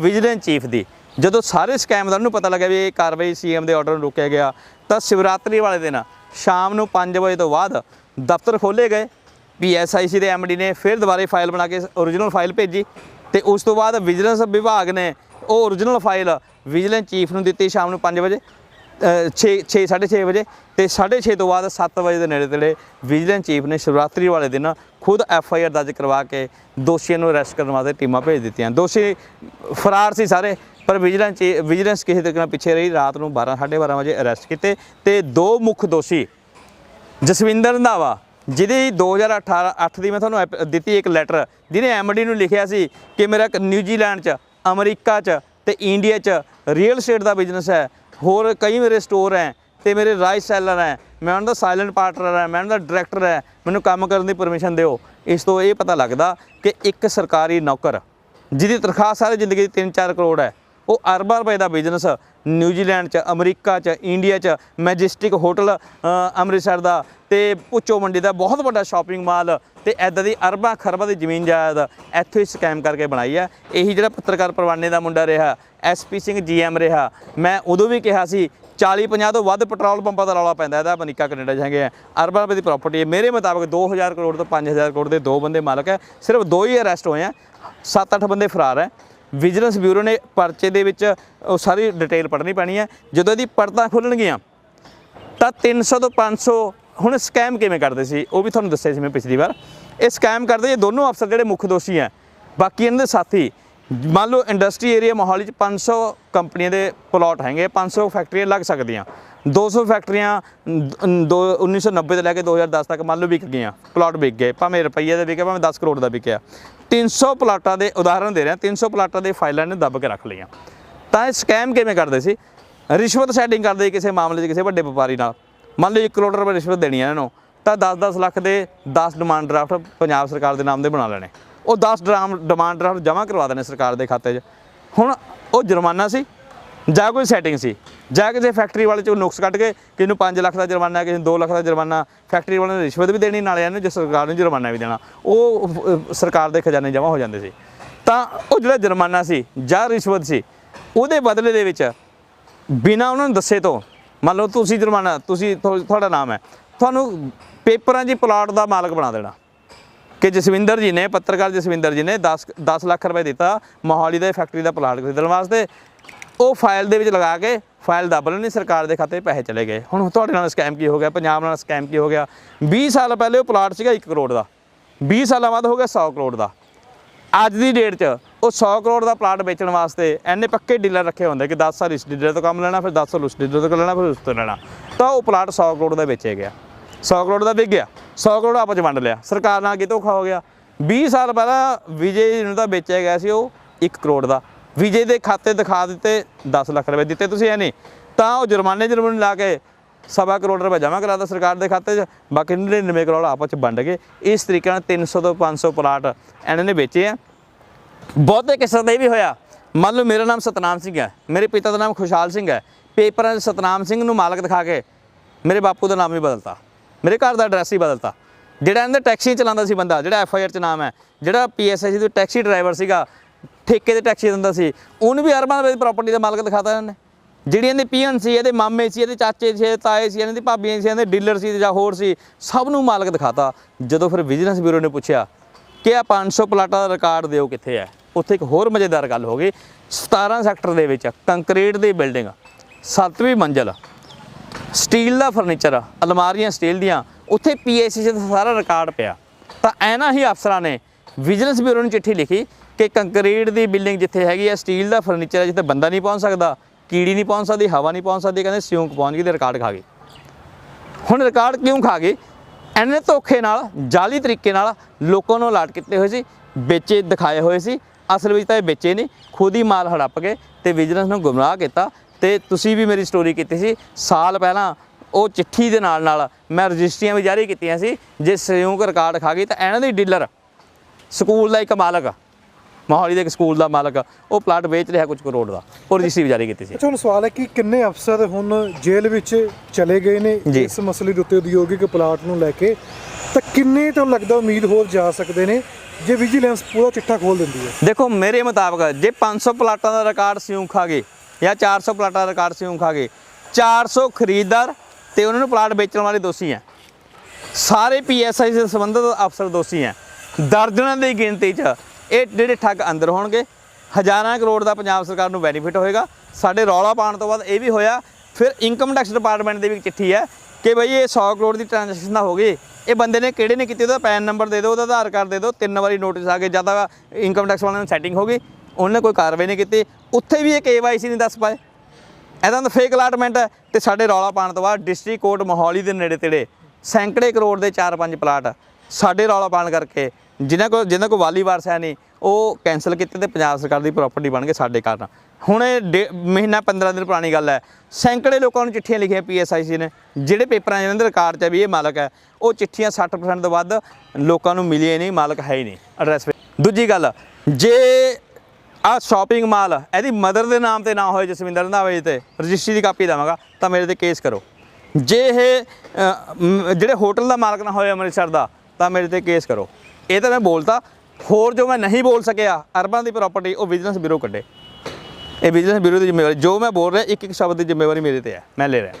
ਵਿਜੀਲੈਂਸ ਚੀਫ ਦੀ। ਜਦੋਂ ਸਾਰੇ ਸਕੈਮਦਾਰ ਨੂੰ ਪਤਾ ਲੱਗਿਆ ਵੀ ਇਹ ਕਾਰਵਾਈ ਸੀਐਮ ਦੇ ਆਰਡਰ ਨੂੰ ਰੋਕਿਆ ਗਿਆ, ਤਾਂ ਸ਼ਿਵਰਾਤਰੀ ਵਾਲੇ ਦਿਨ, ਸ਼ਾਮ ਨੂੰ 5 ਵਜੇ ਤੋਂ ਬਾਅਦ ਦਫ਼ਤਰ ਖੋਲੇ ਗਏ। ਪੀਐਸਆਈਸੀ ਦੇ ਐਮਡੀ ਨੇ ਫਿਰ ਦੁਬਾਰੇ ਫਾਈਲ ਬਣਾ ਕੇ ਓਰੀਜਨਲ ਫਾਈਲ ਭੇਜੀ ਤੇ ਉਸ ਤੋਂ ਬਾਅਦ ਵਿਜੀਲੈਂਸ ਵਿਭਾਗ ਨੇ ਉਹ ਓਰੀਜਨਲ ਫਾਈਲ ਵਿਜੀਲੈਂਸ ਚੀਫ ਨੂੰ ਦਿੱਤੀ ਸ਼ਾਮ ਨੂੰ 5 ਵਜੇ। 6 6 6:30 ਵਜੇ ਤੇ 6:30 ਤੋਂ ਬਾਅਦ 7 ਵਜੇ ਦੇ ਨੇੜੇ ਤੇੜੇ ਵਿਜੀਲੈਂਸ ਚੀਫ ਨੇ ਸ਼ਿਵਰਾਤਰੀ ਵਾਲੇ ਦਿਨ ਖੁਦ ਐਫ ਆਈ ਆਰ ਦਰਜ ਕਰਵਾ ਕੇ ਦੋਸ਼ੀਆਂ ਨੂੰ ਅਰੈਸਟ ਕਰਨ ਵਾਸਤੇ ਟੀਮਾਂ ਭੇਜ ਦਿੱਤੀਆਂ। ਦੋਸ਼ੀ ਫਰਾਰ ਸੀ ਸਾਰੇ, ਪਰ ਵਿਜੀਲੈਂਸ ਚੀ- ਵਿਜੀਲੈਂਸ ਕਿਸੇ ਤਰੀਕੇ ਨਾਲ ਪਿੱਛੇ ਰਹੀ, ਰਾਤ ਨੂੰ 12 12:30 ਵਜੇ ਅਰੈਸਟ ਕੀਤੇ ਤੇ ਦੋ ਮੁੱਖ ਦੋਸ਼ੀ ਜਸਵਿੰਦਰ ਰੰਧਾਵਾ, ਜਿਹਦੀ 2018 8 ਦੀ ਮੈਂ ਤੁਹਾਨੂੰ ਐਪ- ਦਿੱਤੀ ਇੱਕ ਲੈਟਰ, ਜਿਹਨੇ ਐਮਡੀ ਨੂੰ ਲਿਖਿਆ ਸੀ ਕਿ ਮੇਰਾ ਨਿਊਜ਼ੀਲੈਂਡ 'ਚ, ਅਮਰੀਕਾ 'ਚ ਤੇ ਇੰਡੀਆ 'ਚ ਰੀਅਲ ਸਟੇਟ ਦਾ ਬਿਜ਼ਨਸ ਹੈ। ਹੋਰ ਕਈ ਮੇਰੇ ਸਟੋਰ ਹੈ ਤੇ ਮੇਰੇ ਰਾਈਸ ਸੈਲਰ ਹੈ, ਮੈਂ ਉਹਨਾਂ ਦਾ ਸਾਇਲੈਂਟ ਪਾਰਟਨਰ ਹੈ, ਮੈਂ ਉਹਨਾਂ ਦਾ ਡਾਇਰੈਕਟਰ ਹੈ, ਮੈਨੂੰ ਕੰਮ ਕਰਨ ਦੀ ਪਰਮਿਸ਼ਨ ਦਿਓ। ਇਸ ਤੋਂ ਇਹ ਪਤਾ ਲੱਗਦਾ ਕਿ ਇੱਕ ਸਰਕਾਰੀ ਨੌਕਰ, ਜਿਹਦੀ ਤਨਖਾਹ ਸਾਰੀ ਜ਼ਿੰਦਗੀ ਦੀ 3-4 ਕਰੋੜ ਹੈ ਉਹ ਅਰਬਾਂ ਰੁਪਏ ਦਾ ਬਿਜ਼ਨਸ ਨਿਊਜ਼ੀਲੈਂਡ 'ਚ, ਅਮਰੀਕਾ 'ਚ, ਇੰਡੀਆ 'ਚ, ਮੈਜਿਸਟਿਕ ਹੋਟਲ ਅੰਮ੍ਰਿਤਸਰ ਦਾ ਤੇ ਪੁੱਚੋ ਮੰਡੀ ਦਾ ਬਹੁਤ ਵੱਡਾ ਸ਼ਾਪਿੰਗ ਮਾਲ ਤੇ ਐਦਾਂ ਦੀ ਅਰਬਾਂ ਖਰਬਾਂ ਦੀ ਜ਼ਮੀਨ ਜਾਇਦਾਦ ਇੱਥੋਂ ਹੀ ਸਕੈਮ ਕਰਕੇ ਬਣਾਈ ਹੈ। ਇਹੀ ਜਿਹੜਾ ਪੱਤਰਕਾਰ ਪਰਵਾਨੇ ਦਾ ਮੁੰਡਾ ਰਿਹਾ ਐਸਪੀ ਸਿੰਘ ਜੀਐਮ ਰਿਹਾ। ਮੈਂ ਉਦੋਂ ਵੀ ਕਿਹਾ ਸੀ 40 50 ਤੋਂ ਵੱਧ ਪੈਟਰੋਲ ਪੰਪਾਂ ਦਾ ਰੌਲਾ ਪੈਂਦਾ, ਇਹਦਾ ਅਮਰੀਕਾ ਕੈਨੇਡਾ 'ਚ ਹੈਗੇ ਆ। ਅਰਬਾਂ ਰੁਪਏ ਦੀ ਪ੍ਰਾਪਰਟੀ ਹੈ। ਮੇਰੇ ਮੁਤਾਬਕ 2000 ਕਰੋੜ ਤੋਂ 5000 ਕਰੋੜ ਦੇ ਦੋ ਬੰਦੇ ਮਾਲਕ ਹੈ। ਸਿਰਫ ਦੋ ਹੀ ਅਰੈਸਟ ਹੋਏ ਆ। 7-8 ਬੰਦੇ ਫਰਾਰ ਹੈ। ਵਿਜੀਲੈਂਸ ਬਿਊਰੋ ਨੇ ਪਰਚੇ ਦੇ ਵਿੱਚ ਉਹ ਸਾਰੀ ਡਿਟੇਲ ਪੜ੍ਹਨੀ ਪੈਣੀ ਹੈ। ਜਦੋਂ ਇਹਦੀ ਪੜਤਾਂ ਖੁੱਲਣਗੀਆਂ ਤਾਂ 300 ਤੋਂ 500 ਹੁਣ ਸਕੈਮ ਕਿਵੇਂ ਕਰਦੇ ਸੀ? ਉਹ ਵੀ ਤੁਹਾਨੂੰ ਦੱਸਿਆ ਸੀ ਮੈਂ ਪਿਛਲੀ ਵਾਰ। ਇਹ ਸਕੈਮ ਕਰਦੇ ਇਹ ਦੋਨੋਂ ਅਫਸਰ ਜਿਹੜੇ ਮੁੱਖ ਦੋਸ਼ੀ ਹੈ। ਬਾਕੀ ਇਹਨਾਂ ਦੇ ਸਾਥੀ ਮੰਨ ਲਓ ਇੰਡਸਟਰੀ ਏਰੀਆ ਮੋਹਾਲੀ ਚ 500 ਕੰਪਨੀਆਂ ਦੇ ਪਲਾਟ ਹੈਗੇ 500 ਫੈਕਟਰੀਆਂ ਲੱਗ ਸਕਦੀਆਂ। 200 ਫੈਕਟਰੀਆਂ ਅਮ, ਦੋ 1990 ਤੋਂ ਲੈ ਕੇ 2010 ਤੱਕ ਮੰਨ ਲਓ ਵਿਕ ਗਈਆਂ। ਪਲਾਟ ਵਿਕ ਗਏ ਭਾਵੇਂ ਰੁਪਈਏ ਦਾ ਵਿਕਿਆ ਭਾਵੇਂ 10 ਕਰੋੜ ਦਾ ਵਿਕਿਆ। 300 ਪਲਾਟਾਂ ਦੇ ਉਦਾਹਰਣ ਦੇ ਰਿਹਾ 300 ਪਲਾਟਾਂ ਦੇ ਫਾਈਲਾਂ ਨੇ ਦੱਬ ਕੇ ਰੱਖ ਲਈਆਂ। ਤਾਂ ਇਹ ਸਕੈਮ ਕਿਵੇਂ ਕਰਦੇ ਸੀ? ਰਿਸ਼ਵਤ ਸੈਟਿੰਗ ਕਰਦੇ ਕਿਸੇ ਮਾਮਲੇ 'ਚ ਕਿਸੇ ਵੱਡੇ ਵਪਾਰੀ ਨਾਲ। ਮੰਨ ਲਓ 1 ਕਰੋੜ ਰੁਪਏ ਰਿਸ਼ਵਤ ਦੇਣੀ ਹੈ ਇਹਨਾਂ ਨੂੰ, ਤਾਂ 10-10 ਲੱਖ ਦੇ 10 ਡਿਮਾਂਡ ਡਰਾਫਟ ਪੰਜਾਬ ਸਰਕਾਰ ਦੇ ਨਾਮ ਦੇ ਬਣਾ ਲੈਣੇ। ਉਹ 10 ਡਰਾਮ ਡਿਮਾਂਡ ਡਰਾਫਟ ਜਮ੍ਹਾਂ ਕਰਵਾ ਦੇਣੇ ਸਰਕਾਰ ਦੇ ਖਾਤੇ 'ਚ। ਹੁਣ ਉਹ ਜੁਰਮਾਨਾ ਸੀ ਜਾਂ ਕੋਈ ਸੈਟਿੰਗ ਸੀ। ਜਾਂ ਕਿਸੇ ਫੈਕਟਰੀ ਵਾਲੇ ਚੋਂ ਨੁਕਸ ਕੱਢ ਕੇ ਕਿਸੇ ਨੂੰ 5 ਲੱਖ ਦਾ ਜੁਰਮਾਨਾ, ਕਿਸੇ ਨੂੰ 2 ਲੱਖ ਦਾ ਜੁਰਮਾਨਾ ਫੈਕਟਰੀ ਵਾਲਿਆਂ ਨੂੰ ਰਿਸ਼ਵਤ ਵੀ ਦੇਣੀ, ਨਾਲੇ ਇਹਨੂੰ ਜੇ ਸਰਕਾਰ ਨੂੰ ਜੁਰਮਾਨਾ ਵੀ ਦੇਣਾ। ਉਹ ਸਰਕਾਰ ਦੇ ਖਜ਼ਾਨੇ ਜਮ੍ਹਾਂ ਹੋ ਜਾਂਦੇ ਸੀ। ਤਾਂ ਉਹ ਜਿਹੜਾ ਜੁਰਮਾਨਾ ਸੀ ਜਾਂ ਰਿਸ਼ਵਤ ਸੀ, ਉਹਦੇ ਬਦਲੇ ਦੇ ਵਿੱਚ ਬਿਨਾ ਉਹਨਾਂ ਨੂੰ ਦੱਸੇ ਤੋਂ, ਮੰਨ ਲਓ ਤੁਸੀਂ ਜੁਰਮਾਨਾ, ਤੁਸੀਂ ਤੁਹਾਡਾ ਨਾਮ ਹੈ, ਤੁਹਾਨੂੰ ਪੇਪਰਾਂ 'ਚ ਪਲਾਟ ਦਾ ਮਾਲਕ ਬਣਾ ਦੇਣਾ। ਕਿ ਜਸਵਿੰਦਰ ਜੀ ਨੇ, ਪੱਤਰਕਾਰ ਜਸਵਿੰਦਰ ਜੀ ਨੇ 10 10 ਲੱਖ ਰੁਪਏ ਦਿੱਤਾ ਮੋਹਾਲੀ ਦੇ ਫੈਕਟਰੀ ਦਾ ਪਲਾਟ ਖਰੀਦਣ ਵਾਸਤੇ। ਉਹ ਫਾਈਲ ਦੇ ਵਿੱਚ ਲਗਾ ਕੇ ਫਾਈਲ ਦੱਬ ਲੈਣੀ ਸਰਕਾਰ ਦੇ ਖਾਤੇ ਪੈਸੇ ਚਲੇ ਗਏ। ਹੁਣ ਤੁਹਾਡੇ ਨਾਲ ਸਕੈਮ ਕੀ ਹੋ ਗਿਆ? ਪੰਜਾਬ ਨਾਲ ਸਕੈਮ ਕੀ ਹੋ ਗਿਆ? 20 ਸਾਲ ਪਹਿਲੇ ਉਹ ਪਲਾਟ ਸੀਗਾ 1 ਕਰੋੜ ਦਾ। 20 ਸਾਲਾਂ ਬਾਅਦ ਹੋ ਗਿਆ 100 ਕਰੋੜ ਦਾ। ਅੱਜ ਦੀ ਡੇਟ 'ਚ ਉਹ 100 ਕਰੋੜ ਦਾ ਪਲਾਟ ਵੇਚਣ ਵਾਸਤੇ ਐਨੇ ਪੱਕੇ ਡੀਲਰ ਰੱਖੇ ਹੁੰਦੇ ਕਿ 10 ਸਾਲ ਇਸ ਡੀਲਰ ਤੋਂ ਕੰਮ ਲੈਣਾ, ਫਿਰ 10 ਸਾਲ ਉਸ ਡੀਲਰ ਤੋਂ ਲੈਣਾ, ਫਿਰ ਉਸ ਤੋਂ ਲੈਣਾ। ਤਾਂ ਉਹ ਪਲਾਟ 100 ਕਰੋੜ ਦਾ ਵੇਚਿਆ ਗਿਆ। 100 ਕਰੋੜ ਦਾ ਵਿਕ ਗਿਆ। 100 ਕਰੋੜ ਆਪਸ 'ਚ ਵੰਡ ਲਿਆ। ਸਰਕਾਰ ਨਾਲ ਕੀ ਧੋਖਾ ਹੋ ਗਿਆ। 20 ਸਾਲ ਪਹਿਲਾਂ ਵਿਜੇ ਨੂੰ ਤਾਂ ਵੇਚਿਆ ਗਿਆ ਸੀ ਉਹ 1 ਕਰੋੜ ਦਾ। ਵਿਜੇ ਦੇ ਖਾਤੇ ਦਿਖਾ ਦਿੱਤੇ 10 ਲੱਖ ਰੁਪਏ ਦਿੱਤੇ ਤੁਸੀਂ, ਐ ਨਹੀਂ। ਤਾਂ ਉਹ ਜੁਰਮਾਨੇ ਜੁਰਮਾਨੇ ਲਾ ਕੇ ਸਵਾ ਕਰੋੜ ਰੁਪਏ ਜਮ੍ਹਾਂ ਕਰਾਤਾ ਸਰਕਾਰ ਦੇ ਖਾਤੇ 'ਚ, ਬਾਕੀ 99 ਕਰੋੜ ਆਪਸ 'ਚ ਵੰਡ ਗਏ। ਇਸ ਤਰੀਕੇ ਨਾਲ 300 ਤੋਂ 500 ਪਲਾਟ ਇਹਨਾਂ ਨੇ ਵੇਚੇ ਆ। ਬਹੁਤੇ ਕਿਸਮ ਦਾ ਇਹ ਵੀ ਹੋਇਆ। ਮੰਨ ਲਓ ਮੇਰਾ ਨਾਮ ਸਤਨਾਮ ਸਿੰਘ ਹੈ, ਮੇਰੇ ਪਿਤਾ ਦਾ ਨਾਮ ਖੁਸ਼ਹਾਲ ਸਿੰਘ ਹੈ। ਪੇਪਰਾਂ 'ਚ ਸਤਨਾਮ ਸਿੰਘ ਨੂੰ ਮਾਲਕ ਦਿਖਾ ਕੇ ਮੇਰੇ ਬਾਪੂ ਦਾ ਨਾਮ ਹੀ ਬਦਲਤਾ। ਮੇਰੇ ਘਰ ਦਾ ਐਡਰੈਸ ਹੀ ਬਦਲਤਾ। ਜਿਹੜਾ ਇਹਨਾਂ ਇਹਦੇ ਟੈਕਸੀ ਚਲਾਉਂਦਾ ਸੀ ਬੰਦਾ, ਜਿਹੜਾ ਐਫ ਆਈ ਆਰ 'ਚ ਨਾਮ ਹੈ, ਜਿਹੜਾ ਪੀ ਐਸ ਆਈ ਸੀ ਦਾ ਟੈਕਸੀ ਡਰਾਈਵਰ ਸੀਗਾ ਠੇਕੇ ਤੇ ਟੈਕਸੀ ਦਿੰਦਾ ਸੀ। ਉਹਨੂੰ ਵੀ ਅਰਬਾਂ ਰੁਪਏ ਦੀ ਪ੍ਰਾਪਰਟੀ ਦਾ ਮਾਲਕ ਦਿਖਾਤਾ ਇਹਨਾਂ। ਨੇ ਜਿਹੜੀਆਂ ਇਹਦੇ ਪੀਅਨ ਸੀ, ਇਹਦੇ ਮਾਮੇ ਸੀ, ਇਹਦੇ ਚਾਚੇ ਸੀ, ਇਹਦੇ ਤਾਏ ਸੀ ਇਹਨਾਂ ਦੀ ਭਾਬੀਆਂ ਸੀ ਇਹਨਾਂ ਦੇ ਡੀਲਰ ਸੀ ਜਾਂ ਹੋਰ ਸੀ, ਸਭ ਨੂੰ ਮਾਲਕ ਦਿਖਾਤਾ। ਜਦੋਂ ਫਿਰ ਵਿਜੀਲੈਂਸ ਬਿਊਰੋ ਨੇ ਪੁੱਛਿਆ ਕਿ ਆ 500 ਪਲਾਟਾਂ ਦਾ ਰਿਕਾਰਡ ਦਿਓ ਕਿੱਥੇ ਹੈ? ਉੱਥੇ ਇੱਕ ਹੋਰ ਮਜ਼ੇਦਾਰ ਗੱਲ ਹੋ ਗਈ। 17 ਸੈਕਟਰ ਦੇ ਵਿੱਚ ਕੰਕਰੀਟ ਦੀ ਬਿਲਡਿੰਗ ਸੱਤਵੀਂ ਮੰਜ਼ਲ ਸਟੀਲ ਦਾ ਫਰਨੀਚਰ ਅਲਮਾਰੀਆਂ ਸਟੀਲ ਦੀਆਂ, ਉੱਥੇ ਪੀਐਸਸੀ ਦਾ ਸਾਰਾ ਰਿਕਾਰਡ ਪਿਆ। ਤਾਂ ਐਨਾ ਹੀ ਅਫਸਰਾਂ ਨੇ ਵਿਜੀਲੈਂਸ ਬਿਊਰੋ ਨੂੰ ਚਿੱਠੀ ਲਿਖੀ ਕਿ ਕੰਕਰੀਟ ਦੀ ਬਿਲਡਿੰਗ ਜਿੱਥੇ ਹੈਗੀ ਹੈ ਸਟੀਲ ਦਾ ਫਰਨੀਚਰ ਹੈ ਜਿੱਥੇ ਬੰਦਾ ਨਹੀਂ ਪਹੁੰਚ ਸਕਦਾ, ਕੀੜੀ ਨਹੀਂ ਪਹੁੰਚ ਸਕਦੀ, ਹਵਾ ਨਹੀਂ ਪਹੁੰਚ ਸਕਦੀ, ਕਹਿੰਦੇ ਸਿਉਂਕ ਪਹੁੰਚ ਗਈ ਤੇ ਰਿਕਾਰਡ ਖਾ ਗਈ ਹੁਣ ਰਿਕਾਰਡ ਕਿਉਂ ਖਾ ਗਏ? ਐਨੇ ਧੋਖੇ ਨਾਲ, ਜਾਲੀ ਤਰੀਕੇ ਨਾਲ ਲੋਕਾਂ ਨੂੰ ਅਲਾਟ ਕੀਤੇ ਹੋਏ ਸੀ, ਵੇਚੇ, ਦਿਖਾਏ ਹੋਏ ਸੀ, ਅਸਲ ਵਿੱਚ ਤਾਂ ਇਹ ਵੇਚੇ ਨਹੀਂ, ਖੁਦ ਹੀ ਮਾਲ ਹੜੱਪ ਗਏ ਤੇ ਵਿਜੀਲੈਂਸ ਨੂੰ ਗੁੰਮਰਾਹ ਕੀਤਾ ਤੇ ਤੁਸੀਂ ਵੀ ਮੇਰੀ ਸਟੋਰੀ ਕੀਤੀ ਸੀ, ਸਾਲ ਪਹਿਲਾਂ ਉਹ ਚਿੱਠੀ ਦੇ ਨਾਲ ਨਾਲ ਮੈਂ ਰਜਿਸਟਰੀਆਂ ਵੀ ਜਾਰੀ ਕੀਤੀਆਂ ਸੀ, ਜੇ ਸੰਯੋਗ ਰਿਕਾਰਡ ਖਾ ਗਈ ਤਾਂ ਇਹਨਾਂ ਦੀ ਡੀਲਰ ਸਕੂਲ ਦਾ ਇੱਕ ਮਾਲਕ ਮੋਹਾਲੀ ਦੇ ਇੱਕ ਸਕੂਲ ਦਾ ਮਾਲਕ ਉਹ ਪਲਾਟ ਵੇਚ ਰਿਹਾ ਕੁਝ ਕਰੋੜ ਦਾ। ਉਹ ਰਜਿਸਟਰੀ ਵੀ ਜਾਰੀ ਕੀਤੀ ਸੀ। ਅੱਛਾ ਹੁਣ ਸਵਾਲ ਹੈ ਕਿ ਕਿੰਨੇ ਅਫਸਰ ਹੁਣ ਜੇਲ੍ਹ ਵਿੱਚ ਚਲੇ ਗਏ ਨੇ ਜੀ। ਇਸ ਮਸਲੇ ਦੇ ਉੱਤੇ ਉਦਯੋਗਿਕ ਪਲਾਟ ਨੂੰ ਲੈ ਕੇ? ਤਾਂ ਕਿੰਨੇ ਤੋਂ ਲੱਗਦਾ ਉਮੀਦ ਹੋਰ ਜਾ ਸਕਦੇ ਨੇ? ਜੇ ਵਿਜੀਲੈਂਸ ਪੂਰਾ ਚਿੱਠਾ ਖੋਲ ਦਿੰਦੀ ਹੈ। ਦੇਖੋ ਮੇਰੇ ਮੁਤਾਬਕ ਜੇ 500 ਪਲਾਟਾਂ ਦਾ ਰਿਕਾਰਡ ਸਿਉਂ ਗਏ ਜਾਂ 400 ਪਲਾਟਾਂ ਦਾ ਰਿਕਾਰਡ ਸਿਉਂ ਖਾ ਗਏ 400 ਖਰੀਦਦਾਰ ਤੇ ਉਹਨਾਂ ਨੂੰ ਪਲਾਟ ਵੇਚਣ ਵਾਲੇ ਦੋਸ਼ੀ ਹੈ। ਸਾਰੇ ਪੀਐਸਆਈ ਦੇ ਸੰਬੰਧਿਤ ਅਫਸਰ ਦੋਸ਼ੀ ਹੈ। ਦਰਜਨਾਂ ਦੀ ਗਿਣਤੀ 'ਚ। ਇਹ ਜਿਹੜੇ ਠੱਗ ਅੰਦਰ ਹੋਣਗੇ, ਹਜ਼ਾਰਾਂ ਕਰੋੜ ਦਾ ਪੰਜਾਬ ਸਰਕਾਰ ਨੂੰ ਬੈਨੀਫਿਟ ਹੋਏਗਾ। ਸਾਡੇ ਰੌਲਾ ਪਾਉਣ ਤੋਂ ਬਾਅਦ ਇਹ ਵੀ ਹੋਇਆ, ਫਿਰ ਇਨਕਮ ਟੈਕਸ ਡਿਪਾਰਟਮੈਂਟ ਦੀ ਵੀ ਚਿੱਠੀ ਹੈ ਕਿ ਬਈ ਇਹ 100 ਕਰੋੜ ਦੀ ਟ੍ਰਾਂਜੈਕਸ਼ਨ ਦਾ ਹੋ ਗਈ। ਇਹ ਬੰਦੇ ਨੇ ਕਿਹੜੇ ਨੇ ਕੀਤੀ? ਉਹਦਾ ਪੈਨ ਨੰਬਰ ਦੇ ਦਿਓ, ਉਹਦਾ ਆਧਾਰ ਕਾਰਡ ਦੇ ਦਿਓ, ਤਿੰਨ ਵਾਰੀ ਨੋਟਿਸ ਆ ਗਏ ਜ਼ਿਆਦਾ ਇਨਕਮ ਟੈਕਸ ਵਾਲਿਆਂ ਨੂੰ ਸੈਟਿੰਗ ਹੋ ਗਈ। ਉਹਨੇ ਕੋਈ ਕਾਰਵਾਈ ਨਹੀਂ ਕੀਤੀ। ਉੱਥੇ ਵੀ ਇਹ ਕੇਵਾਈਸੀ ਨਹੀਂ ਦੱਸ ਪਾਏ। ਇਹਦਾ ਤਾਂ ਫੇਕ ਅਲਾਟਮੈਂਟ ਹੈ ਤੇ ਸਾਡੇ ਰੌਲਾ ਪਾਉਣ ਤੋਂ ਬਾਅਦ ਡਿਸਟ੍ਰਿਕਟ ਕੋਰਟ ਮੋਹਾਲੀ ਦੇ ਨੇੜੇ ਤੇੜੇ ਸੈਂਕੜੇ ਕਰੋੜ ਦੇ 4-5 ਪਲਾਟ ਸਾਡੇ ਰੌਲਾ ਪਾਉਣ ਕਰਕੇ ਜਿਨ੍ਹਾਂ ਕੋਲ ਜਿਨ੍ਹਾਂ ਕੋਲ ਵਾਲੀ ਵਾਰਸ ਹੈ ਨਹੀਂ, ਉਹ ਕੈਨਸਲ ਕੀਤੇ ਤੇ ਪੰਜਾਬ ਸਰਕਾਰ ਦੀ ਪ੍ਰਾਪਰਟੀ ਬਣ ਗਏ ਸਾਡੇ ਕਾਰਨ। ਹੁਣ ਇਹ ਡੇ- ਮਹੀਨਾ 15 ਦਿਨ ਪੁਰਾਣੀ ਗੱਲ ਹੈ। ਸੈਂਕੜੇ ਲੋਕਾਂ ਨੂੰ ਚਿੱਠੀਆਂ ਲਿਖੀਆਂ ਪੀਐਸਆਈਸੀ ਨੇ, ਜਿਹੜੇ ਪੇਪਰਾਂ ਜਿਹਨਾਂ ਦੇ ਰਿਕਾਰਡ 'ਚ ਹੈ ਵੀ ਇਹ ਮਾਲਕ ਹੈ, ਉਹ ਚਿੱਠੀਆਂ 60% ਤੋਂ ਵੱਧ ਲੋਕਾਂ ਨੂੰ ਮਿਲੀਆਂ ਨਹੀਂ, ਮਾਲਕ ਹੈ ਹੀ ਨਹੀਂ। ਐਡਰੈਸ ਦੂਜੀ ਗੱਲ, ਜੇ ਆ ਸ਼ਾਪਿੰਗ ਮਾਲ ਇਹਦੀ ਮਦਰ ਦੇ ਨਾਮ ਤੇ ਨਾ ਹੋਏ ਜਸਵਿੰਦਰ ਰੰਧਾਵੇ ਤੇ, ਰਜਿਸਟਰੀ ਦੀ ਕਾਪੀ ਦੇਵਾਂਗਾ, ਤਾਂ ਮੇਰੇ ਤੇ ਕੇਸ ਕਰੋ। ਜੇ ਇਹ ਜਿਹੜੇ ਹੋਟਲ ਦਾ ਮਾਲਕ ਨਾ ਹੋਏ ਅੰਮ੍ਰਿਤਸਰ ਦਾ, ਤਾਂ ਮੇਰੇ ਤੇ ਕੇਸ ਕਰੋ। ਇਹ ਤਾਂ ਮੈਂ ਬੋਲਤਾ, ਹੋਰ ਜੋ ਮੈਂ ਨਹੀਂ ਬੋਲ ਸਕਿਆ, ਅਰਬਾਂ ਦੀ ਪ੍ਰਾਪਰਟੀ ਉਹ ਵਿਜੀਲੈਂਸ ਬਿਊਰੋ ਕੱਢੇ। ਇਹ ਵਿਜੀਲੈਂਸ ਬਿਊਰੋ ਦੀ ਜ਼ਿੰਮੇਵਾਰੀ, ਜੋ ਮੈਂ ਬੋਲ ਰਿਹਾ ਇੱਕ ਇੱਕ ਸ਼ਬਦ ਦੀ ਜ਼ਿੰਮੇਵਾਰੀ ਮੇਰੇ ਤੇ ਹੈ, ਮੈਂ ਲੈ ਰਿਹਾ।